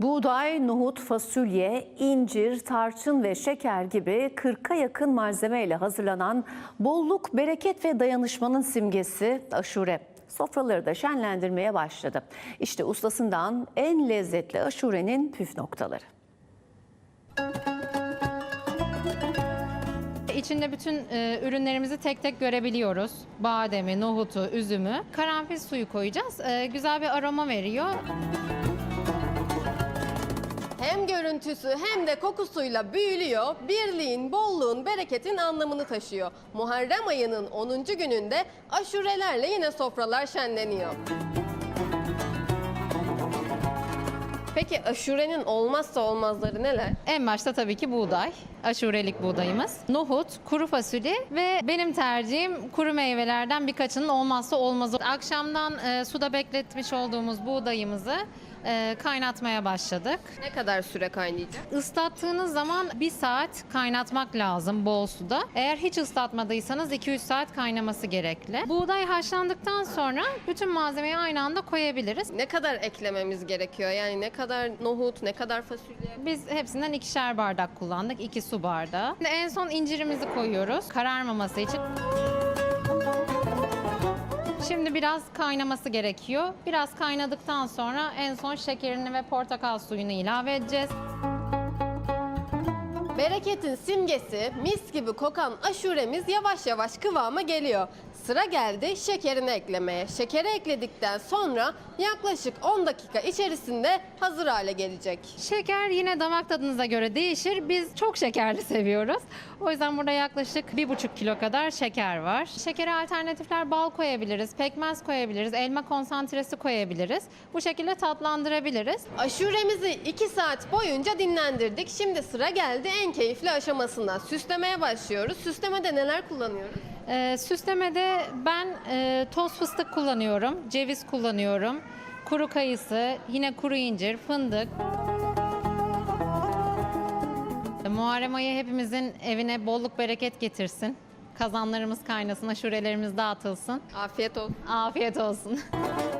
Buğday, nohut, fasulye, incir, tarçın ve şeker gibi 40'a yakın malzemeyle hazırlanan bolluk, bereket ve dayanışmanın simgesi aşure. Sofraları da şenlendirmeye başladı. İşte ustasından en lezzetli aşurenin püf noktaları. İçinde bütün e, ürünlerimizi tek tek görebiliyoruz. Bademi, nohutu, üzümü. Karanfil suyu koyacağız. E, güzel bir aroma veriyor. Hem görüntüsü hem de kokusuyla büyülüyor, birliğin, bolluğun, bereketin anlamını taşıyor. Muharrem ayının 10. gününde aşurelerle yine sofralar şenleniyor. Peki aşurenin olmazsa olmazları neler? En başta tabii ki buğday, aşurelik buğdayımız. Nohut, kuru fasulye ve benim tercihim kuru meyvelerden birkaçının olmazsa olmazı. Akşamdan e, suda bekletmiş olduğumuz buğdayımızı e, kaynatmaya başladık. Ne kadar süre kaynayacak? Islattığınız zaman bir saat kaynatmak lazım bol suda. Eğer hiç ıslatmadıysanız 2-3 saat kaynaması gerekli. Buğday haşlandıktan sonra bütün malzemeyi aynı anda koyabiliriz. Ne kadar eklememiz gerekiyor? Yani ne kadar nohut, ne kadar fasulye? Biz hepsinden ikişer bardak kullandık. 2 su bardağı. En son incirimizi koyuyoruz kararmaması için. Şimdi biraz kaynaması gerekiyor. Biraz kaynadıktan sonra en son şekerini ve portakal suyunu ilave edeceğiz. Bereketin simgesi mis gibi kokan aşuremiz yavaş yavaş kıvama geliyor. Sıra geldi şekerini eklemeye. Şekeri ekledikten sonra yaklaşık 10 dakika içerisinde hazır hale gelecek. Şeker yine damak tadınıza göre değişir. Biz çok şekerli seviyoruz. O yüzden burada yaklaşık 1,5 kilo kadar şeker var. Şekere alternatifler bal koyabiliriz, pekmez koyabiliriz, elma konsantresi koyabiliriz. Bu şekilde tatlandırabiliriz. Aşuremizi 2 saat boyunca dinlendirdik. Şimdi sıra geldi en keyifli aşamasına. Süslemeye başlıyoruz. Süslemede neler kullanıyoruz? Ee, süslemede ben e, toz fıstık kullanıyorum, ceviz kullanıyorum, kuru kayısı, yine kuru incir, fındık. Muharrem ayı hepimizin evine bolluk bereket getirsin. Kazanlarımız kaynasın, aşurelerimiz dağıtılsın. Afiyet olsun. Afiyet olsun.